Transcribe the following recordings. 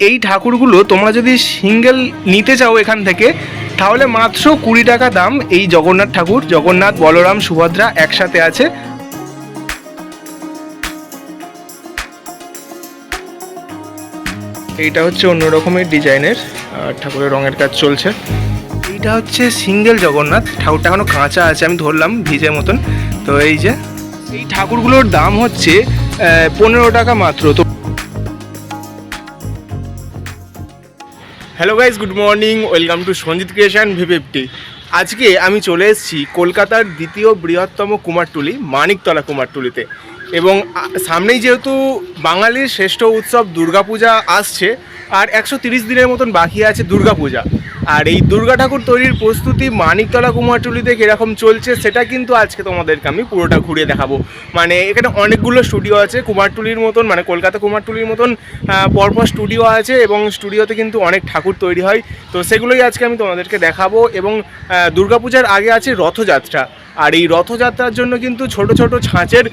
এই ঠাকুরগুলো তোমরা যদি সিঙ্গেল নিতে চাও এখান থেকে, তাহলে মাত্র কুড়ি টাকা দাম এই জগন্নাথ ঠাকুর, জগন্নাথ, বলরাম, সুভদ্রা একসাথে আছে। এইটা হচ্ছে অন্য রকমের ডিজাইনের ঠাকুরের রঙের কাজ চলছে। এইটা হচ্ছে সিঙ্গেল জগন্নাথ, ঠাকুরটা এখনও কাঁচা আছে, আমি ধরলাম ভিজের মতন। তো এই যে, এই ঠাকুরগুলোর দাম হচ্ছে পনেরো টাকা মাত্র। তো hello guys good morning welcome to Sanjit creation V fifty আজকে আমি চলে এসেছি কলকাতার দ্বিতীয় বৃহত্তম কুমারটুলি, মানিকতলা কুমারটুলিতে। এবং সামনেই যেহেতু বাঙালির শ্রেষ্ঠ উৎসব দুর্গাপূজা আসছে, আর একশো তিরিশ দিনের মতন বাকি আছে দুর্গাপূজা। আর এই দুর্গা ঠাকুর তৈরির প্রস্তুতি মানিকতলা কুমারটুলিতে কীরকম চলছে, সেটা কিন্তু আজকে তোমাদেরকে আমি পুরোটা ঘুরিয়ে দেখাবো। মানে এখানে অনেকগুলো স্টুডিও আছে, কুমারটুলির মতন মানে কলকাতা কুমারটুলির মতন পরপর স্টুডিও আছে এবং স্টুডিওতে কিন্তু অনেক ঠাকুর তৈরি হয়। তো সেগুলোই আজকে আমি তোমাদেরকে দেখাবো এবং দুর্গাপূজার আগে আছে রথযাত্রা। আর এই রথযাত্রার জন্য কিন্তু ছোট ছোট ছাঁচের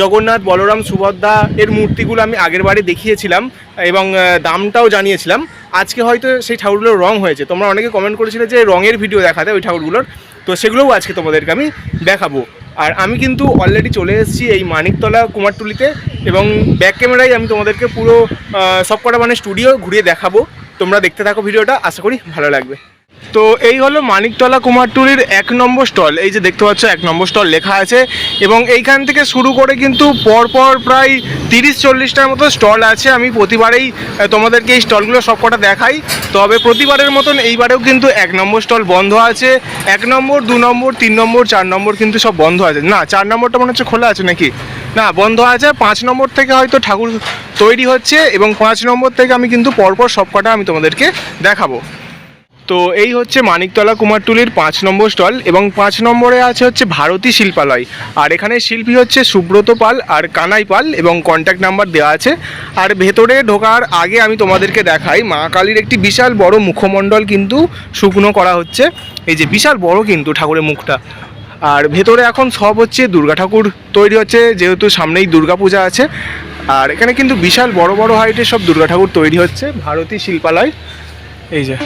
জগন্নাথ, বলরাম, সুভদ্রা এর মূর্তিগুলো আমি আগের বারে দেখিয়েছিলাম এবং দামটাও জানিয়েছিলাম। আজকে হয়তো সেই ঠাকুরগুলোর রং হয়েছে। তোমরা অনেকে কমেন্ট করেছিলে যে রঙের ভিডিও দেখাতে ওই ঠাকুরগুলোর। তো সেগুলোও আজকে তোমাদেরকে আমি দেখাবো। আর আমি কিন্তু অলরেডি চলে এসেছি এই মানিকতলা কুমারটুলিতে এবং ব্যাক ক্যামেরায় আমি তোমাদেরকে পুরো সবকটা মানে স্টুডিও ঘুরিয়ে দেখাবো। তোমরা দেখতে থাকো ভিডিওটা আশা করি ভালো লাগবে। তো এই হলো মানিকতলা কুমারটুলির এক নম্বর স্টল। এই যে দেখতে পাচ্ছ, এক নম্বর স্টল লেখা আছে এবং এইখান থেকে শুরু করে কিন্তু পরপর প্রায় তিরিশ চল্লিশটার মতো স্টল আছে। আমি প্রতিবারেই তোমাদেরকে এই স্টলগুলো সবকটা দেখাই। তবে প্রতিবারের মতন এইবারেও কিন্তু এক নম্বর স্টল বন্ধ আছে। এক নম্বর, দু নম্বর, তিন নম্বর, চার নম্বর কিন্তু সব বন্ধ আছে। না, চার নম্বরটা মনে হচ্ছে খোলা আছে নাকি? না, বন্ধ আছে। পাঁচ নম্বর থেকে হয়তো ঠাকুর তৈরি হচ্ছে এবং পাঁচ নম্বর থেকে আমি কিন্তু পরপর সবকটা আমি তোমাদেরকে দেখাবো। তো এই হচ্ছে মানিকতলা কুমারটুলির পাঁচ নম্বর স্টল এবং পাঁচ নম্বরে আছে হচ্ছে ভারতী শিল্পালয়। আর এখানে শিল্পী হচ্ছে সুব্রত পাল আর কানাই পাল এবং কন্ট্যাক্ট নাম্বার দেওয়া আছে। আর ভেতরে ঢোকার আগে আমি তোমাদেরকে দেখাই, মা কালীর একটি বিশাল বড় মুখমণ্ডল কিন্তু শুকনো করা হচ্ছে। এই যে বিশাল বড় কিন্তু ঠাকুরের মুখটা। আর ভেতরে এখন সব হচ্ছে দুর্গা ঠাকুর তৈরি হচ্ছে, যেহেতু সামনেই দুর্গা পূজা আছে। আর এখানে কিন্তু বিশাল বড় বড় হাইটের সব দুর্গা ঠাকুর তৈরি হচ্ছে, ভারতী শিল্পালয়। এই যে।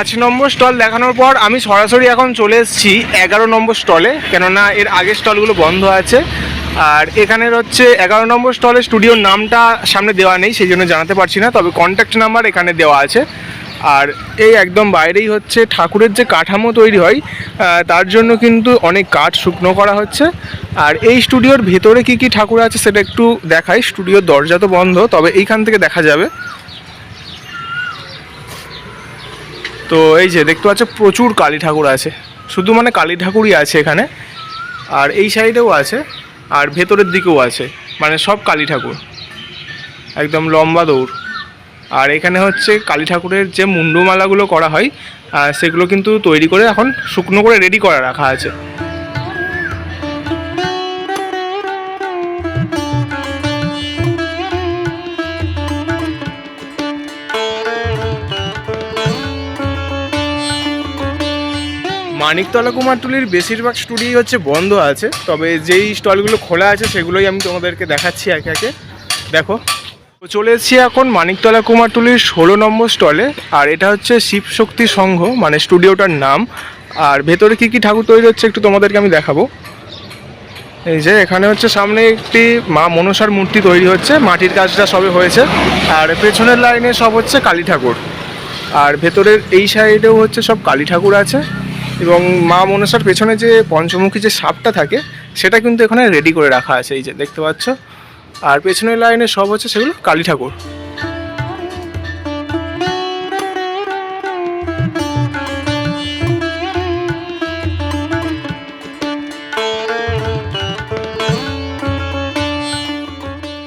পাঁচ নম্বর স্টল দেখানোর পর আমি সরাসরি এখন চলে এসেছি এগারো নম্বর স্টলে, কেননা এর আগের স্টলগুলো বন্ধ আছে। আর এখানের হচ্ছে এগারো নম্বর স্টলের স্টুডিওর নামটা সামনে দেওয়া নেই, সেই জন্য জানাতে পারছি না, তবে কন্ট্যাক্ট নাম্বার এখানে দেওয়া আছে। আর এই একদম বাইরেই হচ্ছে ঠাকুরের যে কাঠামো তৈরি হয় তার জন্য কিন্তু অনেক কাঠ শুকনো করা হচ্ছে। আর এই স্টুডিওর ভেতরে কি কি ঠাকুর আছে সেটা একটু দেখাই, স্টুডিওর দরজা তো বন্ধ, তবে এইখান থেকে দেখা যাবে। তো এই যে দেখতে পাচ্ছ, প্রচুর কালী ঠাকুর আছে। শুধু মানে কালী ঠাকুরই আছে এখানে। আর এই সাইডেও আছে, আর ভেতরের দিকেও আছে। মানে সব কালী ঠাকুর। একদম লম্বা দৌড়। আর এখানে হচ্ছে কালী ঠাকুরের যে মুন্ডমালাগুলো করা হয় সেগুলো কিন্তু তৈরি করে এখন শুকনো করে রেডি করা রাখা আছে। মানিকতলা কুমারটুলির বেশিরভাগ স্টুডিও হচ্ছে বন্ধ আছে, তবে যেই স্টলগুলো খোলা আছে সেগুলোই আমি তোমাদেরকে দেখাচ্ছি একে একে। দেখো। চলে এসেছি এখন মানিকতলা কুমারটুলির ষোলো নম্বর স্টলে, আর এটা হচ্ছে শিব শক্তি সংঘ মানে স্টুডিওটার নাম। আর ভেতরে কি কি ঠাকুর তৈরি হচ্ছে একটু তোমাদেরকে আমি দেখাবো। এই যে এখানে হচ্ছে সামনে একটি মা মনসার মূর্তি তৈরি হচ্ছে, মাটির কাজটা সবে হয়েছে, আর পেছনের লাইনে সব হচ্ছে কালী ঠাকুর। আর ভেতরের এই সাইডেও হচ্ছে সব কালী ঠাকুর আছে। এবং মা মনসার পেছনে যে পঞ্চমুখী যে সাপটা থাকে, সেটা কিন্তু এখানে রেডি করে রাখা আছে, এই যে দেখতে পাচ্ছ। আর পেছনের লাইনে সব হচ্ছে সেগুলো কালী ঠাকুর।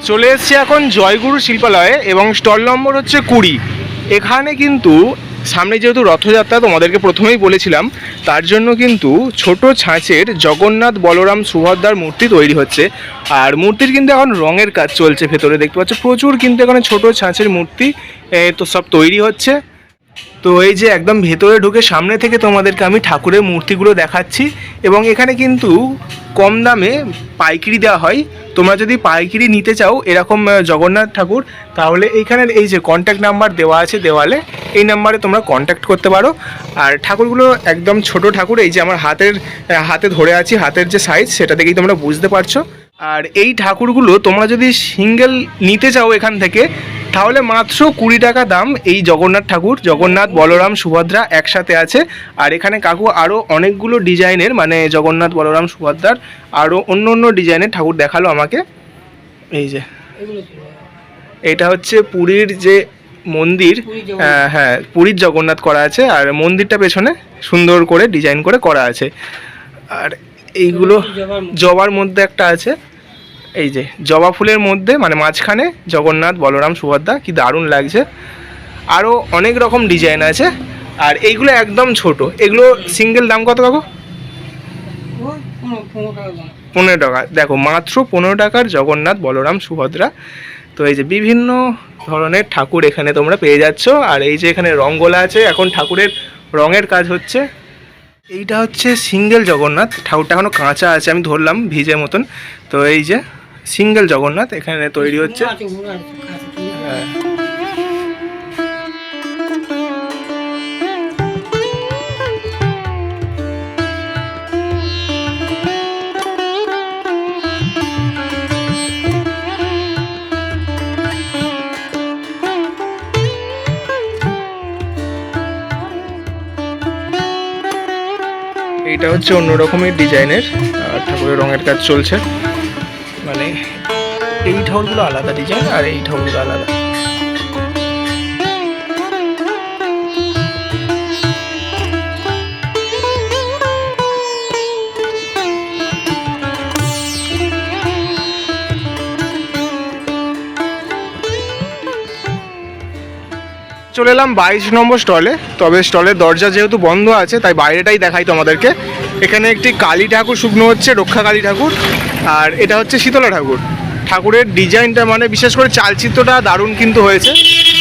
চলে এসেছি এখন জয়গুরু শিল্পালয়ে এবং স্টল নম্বর হচ্ছে কুড়ি। এখানে কিন্তু সামনে যেহেতু রথযাত্রা তোমাদেরকে প্রথমেই বলেছিলাম, তার জন্য কিন্তু ছোট ছাঁচের জগন্নাথ বলরাম সুভদ্রার মূর্তি তৈরি হচ্ছে। আর মূর্তির কিন্তু এখন রঙের কাজ চলছে ভেতরে, দেখতে পাচ্ছ? প্রচুর কিন্তু এখানে ছোট ছাঁচের মূর্তি তো সব তৈরি হচ্ছে। তো এই যে একদম ভেতরে ঢুকে সামনে থেকে তোমাদেরকে আমি ঠাকুরের মূর্তিগুলো দেখাচ্ছি এবং এখানে কিন্তু কম দামে পাইকিরি দেওয়া হয়। তোমরা যদি পাইকিরি নিতে চাও এরকম জগন্নাথ ঠাকুর, তাহলে এইখানের এই যে কন্ট্যাক্ট নাম্বার দেওয়া আছে দেওয়ালে, এই নাম্বারে তোমরা কন্ট্যাক্ট করতে পারো। আর ঠাকুরগুলো একদম ছোট ঠাকুর, এই যে আমার হাতের হাতে ধরে আছি, হাতের যে সাইজ সেটা দেখেই তোমরা বুঝতে পারছ। আর এই ঠাকুরগুলো তোমরা যদি সিঙ্গেল নিতে চাও এখান থেকে তাহলে মাত্র কুড়ি টাকা দাম এই জগন্নাথ ঠাকুর জগন্নাথ বলরাম সুভদ্রা একসাথে আছে। আর এখানে কাকু আরও অনেকগুলো ডিজাইনের মানে জগন্নাথ বলরাম সুভদ্রার আরও অন্য অন্য ডিজাইনের ঠাকুর দেখাল আমাকে। এই যে এটা হচ্ছে পুরীর যে মন্দির হ্যাঁ পুরীর জগন্নাথ করা আছে। আর মন্দিরটা পেছনে সুন্দর করে ডিজাইন করে করা আছে। আর এইগুলো জবার মধ্যে একটা আছে। এই যে, জবা ফুলের মধ্যে মানে মাঝখানে জগন্নাথ, বলরাম, সুভদ্রা, কি দারুণ লাগছে। আরও অনেক রকম ডিজাইন আছে। আর এইগুলো একদম ছোট। এগুলো সিঙ্গেল দাম কত কাকু? পনেরো- টাকা। দেখো, মাত্র পনেরো টাকার জগন্নাথ, বলরাম, সুভদ্রা। তো এই যে বিভিন্ন ধরনের ঠাকুর এখানে তোমরা পেয়ে যাচ্ছ। আর এই যে এখানে রঙ্গোলা আছে, এখন ঠাকুরের রঙের কাজ হচ্ছে। এইটা হচ্ছে সিঙ্গেল জগন্নাথ। ঠাকুরটা এখনও কাঁচা আছে, আমি ধরলাম ভিজে মতন। তো এই যে সিঙ্গেল জগন্নাথ এখানে তৈরি হচ্ছে ঠিক আছে। হ্যাঁ। এইটা হচ্ছে অন্য রকমের ডিজাইনের ঠাকুরের রঙের কাজ চলছে এই আলাদা ডিজাইন আর এই ঠাকুরগুলো আলাদা। চলে এলাম বাইশ নম্বর স্টলে, তবে স্টলের দরজা যেহেতু বন্ধ আছে, তাই বাইরেটাই দেখাই তোমাদেরকে। এখানে একটি কালী ঠাকুর, শুকনো হচ্ছে রক্ষা কালী ঠাকুর, আর এটা হচ্ছে শীতলা ঠাকুর। ঠাকুরের ডিজাইনটা মানে বিশেষ করে চালচিত্রটা দারুণ কিন্তু হয়েছে।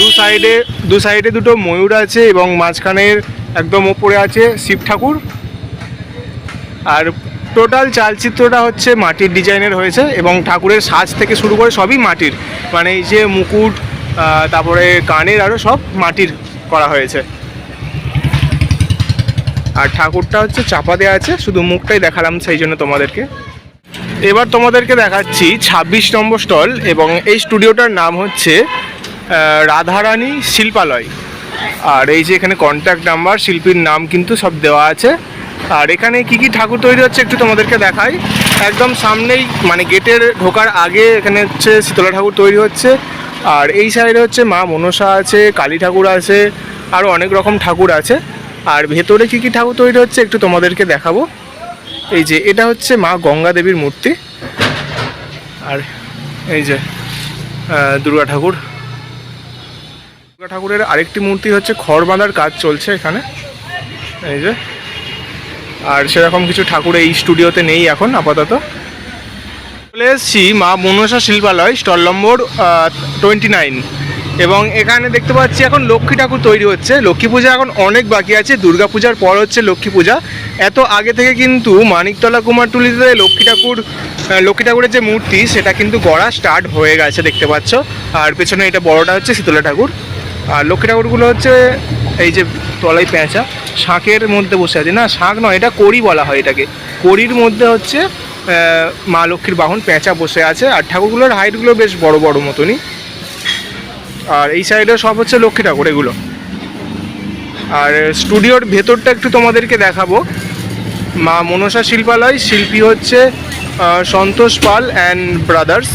দু সাইডে দু সাইডে দুটো ময়ূর আছে এবং মাঝখানের একদম ওপরে আছে শিব ঠাকুর। আর টোটাল চালচিত্রটা হচ্ছে মাটির ডিজাইনের হয়েছে এবং ঠাকুরের সাজ থেকে শুরু করে সবই মাটির। মানে এই যে মুকুট তারপরে কানের আরও সব মাটির করা হয়েছে। আর ঠাকুরটা হচ্ছে চাপা দেওয়া আছে, শুধু মুখটাই দেখালাম সেই জন্য তোমাদেরকে। এবার তোমাদেরকে দেখাচ্ছি ছাব্বিশ নম্বর স্টল এবং এই স্টুডিওটার নাম হচ্ছে রাধারানী শিল্পালয়। আর এই যে এখানে কন্ট্যাক্ট নাম্বার শিল্পীর নাম কিন্তু সব দেওয়া আছে। আর এখানে কি কি ঠাকুর তৈরি হচ্ছে একটু তোমাদেরকে দেখাই। একদম সামনেই মানে গেটের ঢোকার আগে এখানে হচ্ছে শীতলা ঠাকুর তৈরি হচ্ছে। আর এই সাইডে হচ্ছে মা মনসা আছে, কালী ঠাকুর আছে আরও অনেক রকম ঠাকুর আছে। আর ভেতরে কি কি ঠাকুর তৈরি হচ্ছে একটু তোমাদেরকে দেখাবো। এই যে, এটা হচ্ছে মা গঙ্গা দেবীর মূর্তি। আর এই যে দুর্গা ঠাকুর। দুর্গা ঠাকুরের আরেকটি মূর্তি হচ্ছে খড় বাঁধার কাজ চলছে এখানে। এই যে, আর সেরকম কিছু ঠাকুর এই স্টুডিওতে নেই এখন, আপাতত। চলে এসেছি মা Manasa Shilpalaya, stall number twenty nine এবং এখানে দেখতে পাচ্ছি এখন লক্ষ্মী ঠাকুর তৈরি হচ্ছে। লক্ষ্মী পূজা এখন অনেক বাকি আছে। দুর্গা পূজার পর হচ্ছে লক্ষ্মী পূজা। এত আগে থেকে কিন্তু মানিকতলা কুমারটুলিতে লক্ষ্মী ঠাকুর লক্ষ্মী ঠাকুরের যে মূর্তি, সেটা কিন্তু গড়া স্টার্ট হয়ে গেছে দেখতে পাচ্ছ। আর পেছনে এটা বড়টা হচ্ছে শীতলা ঠাকুর। আর লক্ষ্মী ঠাকুরগুলো হচ্ছে এই যে তলায় পেঁচা, শাঁখের মধ্যে বসে আছে। না, শাঁখ নয়, এটা কড়ি বলা হয় এটাকে। কড়ির মধ্যে হচ্ছে মা লক্ষ্মীর বাহন পেঁচা বসে আছে। আর ঠাকুরগুলোর হাইটগুলো বেশ বড় বড় মতনই। আর এই সাইডে সব হচ্ছে লক্ষ্মী ঠাকুর এগুলো। আর স্টুডিওর ভেতরটা একটু তোমাদেরকে দেখাবো। মা মনসা শিল্পালয়, শিল্পী হচ্ছে সন্তোষ পাল অ্যান্ড ব্রাদার্স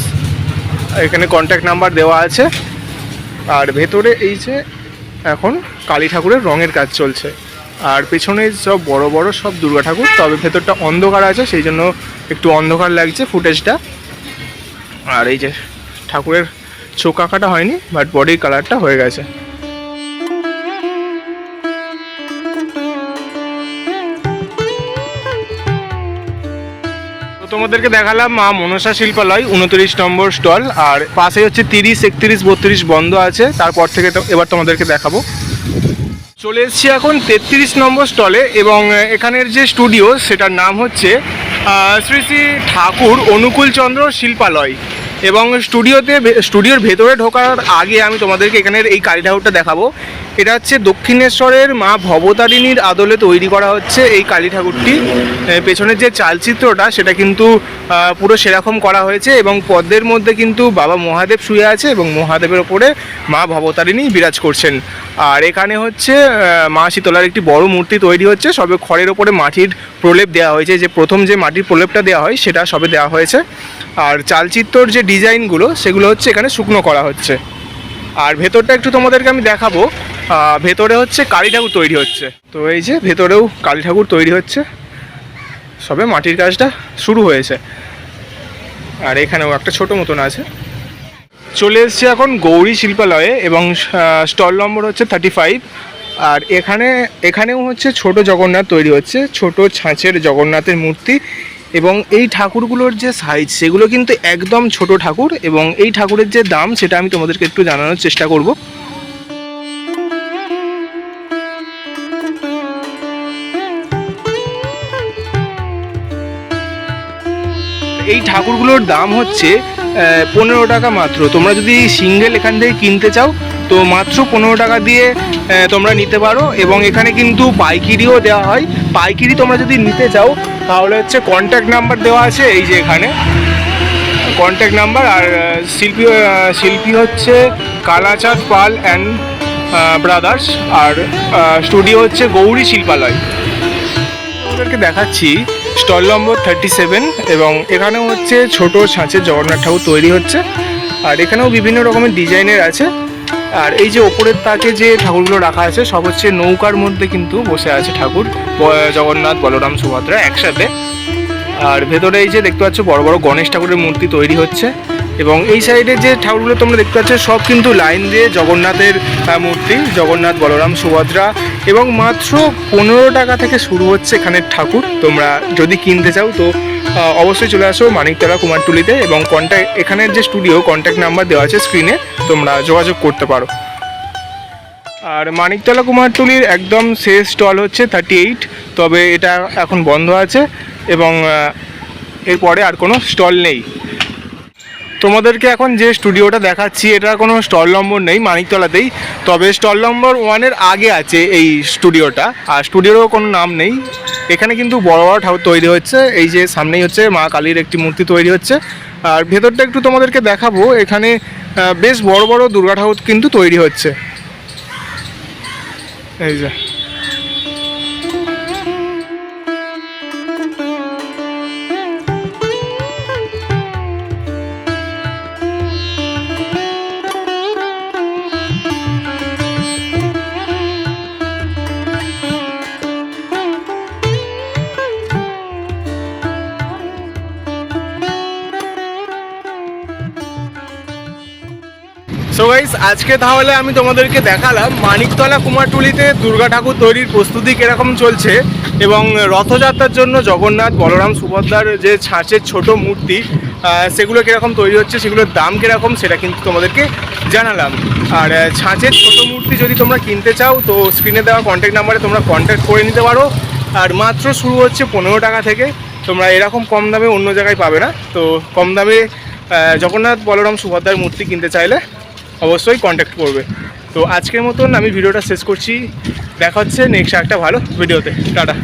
এখানে কন্ট্যাক্ট নাম্বার দেওয়া আছে। আর ভেতরে এই যে এখন কালী ঠাকুরের রঙের কাজ চলছে। আর পেছনে সব বড় বড় সব দুর্গা ঠাকুর, তবে ভেতরটা অন্ধকার আছে, সেই জন্য একটু অন্ধকার লাগছে ফুটেজটা। আর এই যে ঠাকুরের চোখ আঁকাটা হয়নি বাট বডির কালারটা হয়ে গেছে। তোমাদেরকে দেখালাম, মা মনসা শিল্পালয়, উনত্রিশ নম্বর স্টল, আর পাশে হচ্ছে তিরিশ, একত্রিশ, বত্রিশ বন্ধ আছে। তারপর থেকে এবার তোমাদেরকে দেখাবো। চলে এসছি এখন তেত্রিশ নম্বর স্টলে, এবং এখানের যে স্টুডিও, সেটার নাম হচ্ছে শ্রী শ্রী ঠাকুর অনুকূলচন্দ্র শিল্পালয়। এবং স্টুডিওতে স্টুডিওর ভেতরে ঢোকার আগে আমি তোমাদেরকে এখানের এই কালী ঠাকুরটা দেখাবো। এটা হচ্ছে দক্ষিণেশ্বরের মা ভবতারিণীর আদলে তৈরি করা হচ্ছে এই কালী ঠাকুরটি পেছনের যে চালচিত্রটা, সেটা কিন্তু পুরো সেরকম করা হয়েছে এবং পদ্মের মধ্যে কিন্তু বাবা মহাদেব শুয়ে আছে এবং মহাদেবের ওপরে মা ভবতারিণী বিরাজ করছেন। আর এখানে হচ্ছে মা শীতলার একটি বড় মূর্তি তৈরি হচ্ছে, সবে খড়ের ওপরে মাটির প্রলেপ দেওয়া হয়েছে। যে প্রথম যে মাটির প্রলেপটা দেওয়া হয়, সেটা সবে দেওয়া হয়েছে। আর চালচিত্রর যে ডিজাইনগুলো, সেগুলো হচ্ছে এখানে শুকনো করা হচ্ছে। আর ভেতরটা একটু তোমাদেরকে আমি দেখাবো। ভেতরে হচ্ছে কালী ঠাকুর তৈরি হচ্ছে। তো এই যে ভেতরেও কালী ঠাকুর তৈরি হচ্ছে। সবে মাটির কাজটা শুরু হয়েছে। আর এখানেও একটা ছোট মতন আছে। চলে এসেছি এখন গৌরী শিল্পালয়ে এবং স্টল নম্বর হচ্ছে থার্টি ফাইভ আর এখানে, এখানেও হচ্ছে ছোট জগন্নাথ তৈরি হচ্ছে, ছোট ছাঁচের জগন্নাথের মূর্তি। এবং এই ঠাকুরগুলোর যে সাইজ সেগুলো কিন্তু একদম ছোট ঠাকুর। এবং এই ঠাকুরের যে দাম, সেটা আমি তোমাদেরকে একটু জানানোর চেষ্টা করব। এই ঠাকুরগুলোর দাম হচ্ছে পনেরো টাকা মাত্র। তোমরা যদি সিঙ্গেল এখান থেকে কিনতে চাও, তো মাত্র পনেরো টাকা দিয়ে তোমরা নিতে পারো। এবং এখানে কিন্তু পাইকিরিও দেওয়া হয়। পাইকিরি তোমরা যদি নিতে চাও, তাহলে হচ্ছে কন্ট্যাক্ট নাম্বার দেওয়া আছে এই যে এখানে। কন্ট্যাক্ট নাম্বার আর শিল্পী শিল্পী হচ্ছে কালাচাঁদ পাল অ্যান্ড ব্রাদার্স আর স্টুডিও হচ্ছে গৌরী শিল্পালয়। আপনাদেরকে দেখাচ্ছি স্টল নম্বর থার্টি সেভেন এবং এখানেও হচ্ছে ছোট ছাঁচের জগন্নাথ ঠাকুর তৈরি হচ্ছে। আর এখানেও বিভিন্ন রকমের ডিজাইনের আছে। আর এই যে ওপরের তাকে যে ঠাকুরগুলো রাখা আছে, সব হচ্ছে নৌকার মধ্যে কিন্তু বসে আছে ঠাকুর। জগন্নাথ, বলরাম, সুভদ্রা একসাথে। আর ভেতরে এই যে দেখতে পাচ্ছ বড় বড় গণেশ ঠাকুরের মূর্তি তৈরি হচ্ছে। এবং এই সাইডে যে ঠাকুরগুলো তোমরা দেখতে পাচ্ছ, সব কিন্তু লাইন দিয়ে জগন্নাথের মূর্তি, জগন্নাথ, বলরাম, সুভদ্রা এবং মাত্র পনেরো টাকা থেকে শুরু হচ্ছে এখানের ঠাকুর। তোমরা যদি কিনতে চাও তো অবশ্যই চলে আসো মানিকতলা কুমারটুলিতে এবং কন্ট্যাক্ট এখানের যে স্টুডিও কন্ট্যাক্ট নাম্বার দেওয়া আছে স্ক্রিনে তোমরা যোগাযোগ করতে পারো। আর মানিকতলা কুমারটুলির একদম শেষ স্টল হচ্ছে থার্টি এইট তবে এটা এখন বন্ধ আছে এবং এরপরে আর কোনো স্টল নেই। তোমাদেরকে এখন যে স্টুডিওটা দেখাচ্ছি এটা কোনো স্টল নম্বর নেই মানিকতলাতেই, তবে স্টল নম্বর ওয়ানের আগে আছে এই স্টুডিওটা, আর স্টুডিওরও কোনো নাম নেই। এখানে কিন্তু বড় বড় ঠাকুর তৈরি হচ্ছে, এই যে সামনেই হচ্ছে মা কালীর একটি মূর্তি তৈরি হচ্ছে। আর ভেতরটা একটু তোমাদেরকে দেখাবো, এখানে বেশ বড় বড় দুর্গা ঠাকুর কিন্তু তৈরি হচ্ছে। এই যে। আজকে তাহলে আমি তোমাদেরকে দেখালাম মানিকতলা কুমারটুলিতে দুর্গা ঠাকুর তৈরির প্রস্তুতি কীরকম চলছে এবং রথযাত্রার জন্য জগন্নাথ, বলরাম, সুভদ্রার যে ছাঁচের ছোট মূর্তি সেগুলো কীরকম তৈরি হচ্ছে, সেগুলোর দাম কীরকম সেটা কিন্তু তোমাদেরকে জানালাম। আর ছাঁচের ছোট মূর্তি যদি তোমরা কিনতে চাও, তো স্ক্রিনে দেওয়া কন্ট্যাক্ট নাম্বারে তোমরা কন্ট্যাক্ট করে নিতে পারো। আর মাত্র শুরু হচ্ছে পনেরো টাকা থেকে। তোমরা এরকম কম দামে অন্য জায়গায় পাবে না। তো কম দামে জগন্নাথ, বলরাম, সুভদ্রার মূর্তি কিনতে চাইলে অবশ্যই কন্ট্যাক্ট করবে। তো আজকের মতন আমি ভিডিওটা শেষ করছি। দেখা হচ্ছে নেক্সট একটা ভালো ভিডিওতে টাটা।